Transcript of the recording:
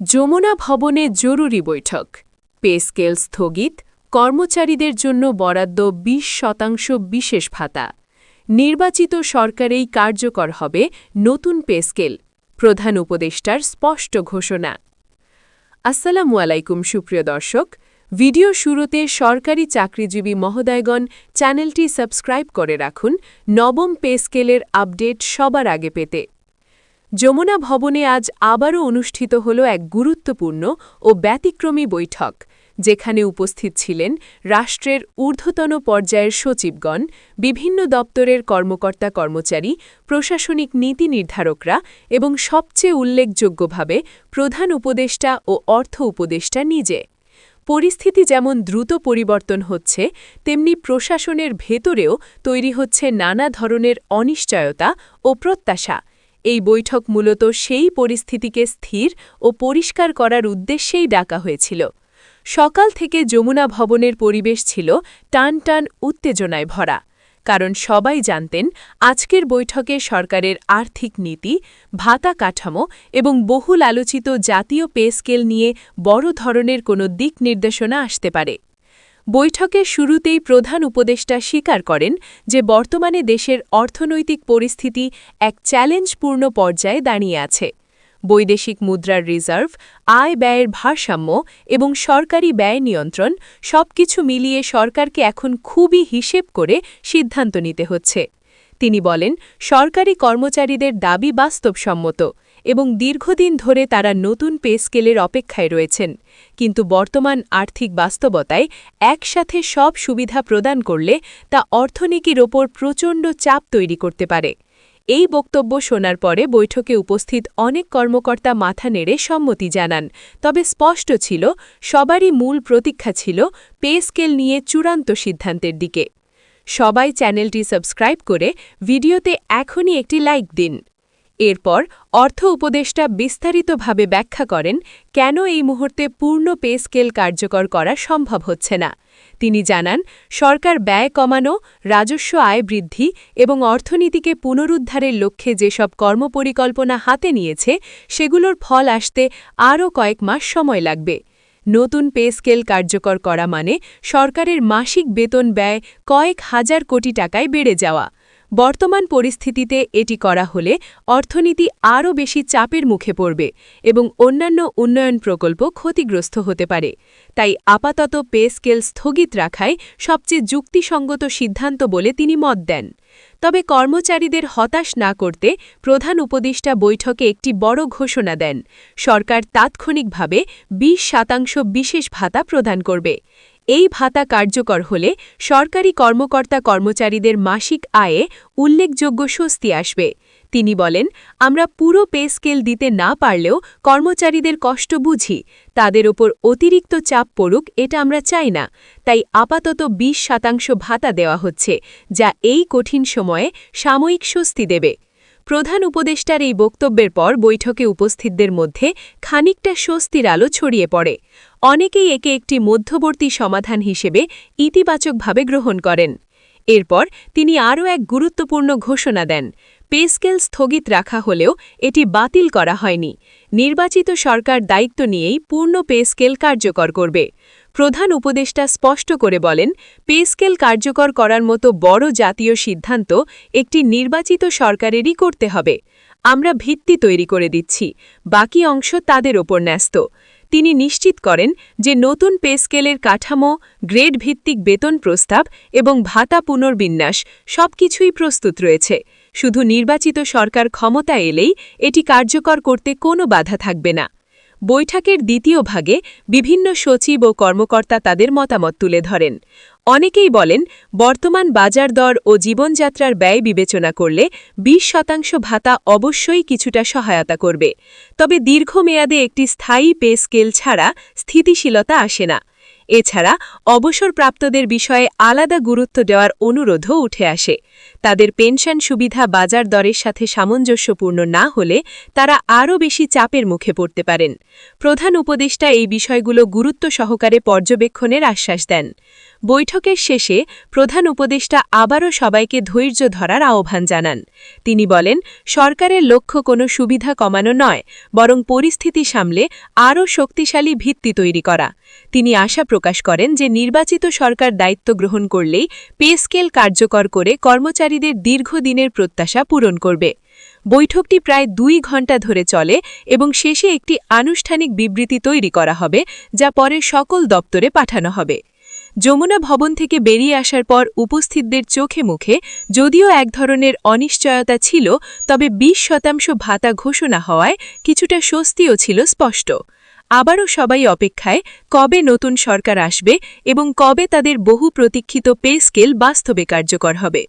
যমুনা ভবনে জরুরি বৈঠক। পে স্কেল স্থগিত, কর্মচারীদের জন্য বরাদ্দ ২০ শতাংশ বিশেষ ভাতা। নির্বাচিত সরকারেই কার্যকর হবে নতুন পে স্কেল, প্রধান উপদেষ্টার স্পষ্ট ঘোষণা। আসসালামু আলাইকুম, সুপ্রিয় দর্শক। ভিডিও শুরুতে সরকারি চাকরিজীবী মহোদয়গণ চ্যানেলটি সাবস্ক্রাইব করে রাখুন। নবম পে স্কেলের আপডেট সবার আগে পেতে যমুনা ভবনে আজ আবারও অনুষ্ঠিত হল এক গুরুত্বপূর্ণ ও ব্যতিক্রমী বৈঠক, যেখানে উপস্থিত ছিলেন রাষ্ট্রের ঊর্ধ্বতন পর্যায়ের সচিবগণ, বিভিন্ন দপ্তরের কর্মকর্তা কর্মচারী, প্রশাসনিক নীতি নির্ধারকরা এবং সবচেয়ে উল্লেখযোগ্যভাবে প্রধান উপদেষ্টা ও অর্থ উপদেষ্টা নিজে। পরিস্থিতি যেমন দ্রুত পরিবর্তন হচ্ছে, তেমনি প্রশাসনের ভেতরেও তৈরি হচ্ছে নানা ধরনের অনিশ্চয়তা ও প্রত্যাশা। এই বৈঠক মূলত সেই পরিস্থিতিকে স্থির ও পরিষ্কার করার উদ্দেশ্যেই ডাকা হয়েছিল। সকাল থেকে যমুনা ভবনের পরিবেশ ছিল টান টান উত্তেজনায় ভরা, কারণ সবাই জানতেন আজকের বৈঠকে সরকারের আর্থিক নীতি, ভাতা কাঠামো এবং বহুল আলোচিত জাতীয় পে স্কেল নিয়ে বড় ধরনের কোনো দিক নির্দেশনা আসতে পারে। বৈঠকের শুরুতেই প্রধান উপদেষ্টা স্বীকার করেন যে বর্তমানে দেশের অর্থনৈতিক পরিস্থিতি এক চ্যালেঞ্জপূর্ণ পর্যায়ে দাঁড়িয়ে আছে। বৈদেশিক মুদ্রার রিজার্ভ, আয় ব্যয়ের ভারসাম্য এবং সরকারি ব্যয় নিয়ন্ত্রণ সবকিছু মিলিয়ে সরকারকে এখন খুবই হিসেব করে সিদ্ধান্ত নিতে হচ্ছে। তিনি বলেন, সরকারি কর্মচারীদের দাবি বাস্তবসম্মত। এবং দীর্ঘদিন ধরে তারা নতুন পে স্কেলের অপেক্ষায় রয়েছেন। কিন্তু বর্তমান আর্থিক বাস্তবতায় একসাথে সব সুবিধা প্রদান করলে তা অর্থনীতির ওপর প্রচণ্ড চাপ তৈরি করতে পারে। এই বক্তব্য শোনার পরে বৈঠকে উপস্থিত অনেক কর্মকর্তা মাথা নেড়ে সম্মতি জানান। তবে স্পষ্ট ছিল, সবারই মূল প্রতীক্ষা ছিল পে স্কেল নিয়ে চূড়ান্ত সিদ্ধান্তের দিকে। সবাই চ্যানেলটি সাবস্ক্রাইব করে ভিডিওতে এখনই একটি লাইক দিন। এরপর অর্থ উপদেষ্টা বিস্তারিতভাবে ব্যাখ্যা করেন, কেন এই মুহূর্তে পূর্ণ পে স্কেল কার্যকর করা সম্ভব হচ্ছে না। তিনি জানান, সরকার ব্যয় কমানো, রাজস্ব আয় বৃদ্ধি এবং অর্থনীতিকে পুনরুদ্ধারের লক্ষ্যে যেসব কর্মপরিকল্পনা হাতে নিয়েছে, সেগুলোর ফল আসতে আরও কয়েক মাস সময় লাগবে। নতুন পে স্কেল কার্যকর করা মানে সরকারের মাসিক বেতন ব্যয় কয়েক হাজার কোটি টাকায় বেড়ে যাওয়া। বর্তমান পরিস্থিতিতে এটি করা হলে অর্থনীতি আরও বেশি চাপের মুখে পড়বে এবং অন্যান্য উন্নয়ন প্রকল্প ক্ষতিগ্রস্ত হতে পারে। তাই আপাতত পে স্কেল স্থগিত রাখাই সবচেয়ে যুক্তিসঙ্গত সিদ্ধান্ত বলে তিনি মত দেন। তবে কর্মচারীদের হতাশ না করতে প্রধান উপদেষ্টা বৈঠকে একটি বড় ঘোষণা দেন। সরকার তাৎক্ষণিকভাবে ২০ শতাংশ বিশেষ ভাতা প্রদান করবে। এই ভাতা কার্যকর হলে সরকারি কর্মকর্তা কর্মচারীদের মাসিক আয়ে উল্লেখযোগ্য স্বস্তি আসবে। তিনি বলেন, আমরা পুরো পে স্কেল দিতে না পারলেও কর্মচারীদের কষ্ট বুঝি। তাদের ওপর অতিরিক্ত চাপ পড়ুক, এটা আমরা চাই না। তাই আপাতত ২০ শতাংশ ভাতা দেওয়া হচ্ছে, যা এই কঠিন সময়ে সাময়িক স্বস্তি দেবে। প্রধান উপদেষ্টার এই বক্তব্যের পর বৈঠকে উপস্থিতদের মধ্যে খানিকটা স্বস্তির আলো ছড়িয়ে পড়ে। অনেকেই একে একটি মধ্যবর্তী সমাধান হিসেবে ইতিবাচকভাবে গ্রহণ করেন। এরপর তিনি আরও এক গুরুত্বপূর্ণ ঘোষণা দেন। পেস্কেল স্থগিত রাখা হলেও এটি বাতিল করা হয়নি। নির্বাচিত সরকার দায়িত্ব নিয়েই পূর্ণ পেস্কেল কার্যকর করবে। প্রধান উপদেষ্টা স্পষ্ট করে বলেন পেস্কেল কার্যকর করার মতো বড় জাতীয় সিদ্ধান্ত একটি নির্বাচিত সরকারেরই করতে হবে। আমরা ভিত্তি তৈরি করে দিচ্ছি। বাকি অংশ তাদের ওপর ন্যস্ত। তিনি নিশ্চিত করেন যে নতুন পে স্কেলের কাঠামো, গ্রেড ভিত্তিক বেতন প্রস্তাব এবং ভাতা পুনর্বিন্যাস সবকিছুই প্রস্তুত রয়েছে। শুধু নির্বাচিত সরকার ক্ষমতা এলেই এটি কার্যকর করতে কোনো বাধা থাকবে না। বৈঠকের দ্বিতীয় ভাগে বিভিন্ন সচিব ও কর্মকর্তা তাদের মতামত তুলে ধরেন। অনেকেই বলেন, বর্তমান বাজার দর ও জীবনযাত্রার ব্যয় বিবেচনা করলে ২০ শতাংশ ভাতা অবশ্যই কিছুটা সহায়তা করবে। তবে দীর্ঘমেয়াদে একটি স্থায়ী পে স্কেল ছাড়া স্থিতিশীলতা আসে না। এছাড়া অবসরপ্রাপ্তদের বিষয়ে আলাদা গুরুত্ব দেওয়ার অনুরোধও উঠে আসে। তাদের পেনশন সুবিধা বাজার দরের সাথে সামঞ্জস্যপূর্ণ না হলে তারা আরও বেশি চাপের মুখে পড়তে পারেন। প্রধান উপদেষ্টা এই বিষয়গুলো গুরুত্ব সহকারে পর্যবেক্ষণের আশ্বাস দেন। বৈঠকের শেষে প্রধান উপদেষ্টা আবারও সবাইকে ধৈর্য ধরার আহ্বান জানান। তিনি বলেন, সরকারের লক্ষ্য কোনো সুবিধা কমানো নয়, বরং পরিস্থিতি সামলে আরও শক্তিশালী ভিত্তি তৈরি করা। তিনি আশা প্রকাশ করেন যে নির্বাচিত সরকার দায়িত্ব গ্রহণ করলেই পে স্কেল কার্যকর করে কর্মচারীদের দীর্ঘদিনের প্রত্যাশা পূরণ করবে। বৈঠকটি প্রায় দুই ঘণ্টা ধরে চলে এবং শেষে একটি আনুষ্ঠানিক বিবৃতি তৈরি করা হবে, যা পরে সকল দপ্তরে পাঠানো হবে। যমুনা ভবন থেকে বেরিয়ে আসার পর উপস্থিতদের চোখে মুখে যদিও এক ধরনের অনিশ্চয়তা ছিল, তবে ২০ শতাংশ ভাতা ঘোষণা হওয়ায় কিছুটা স্বস্তিও ছিল স্পষ্ট। আবারও সবাই অপেক্ষায়, কবে নতুন সরকার আসবে এবং কবে তাদের বহু প্রতীক্ষিত পে স্কেল বাস্তবে কার্যকর হবে।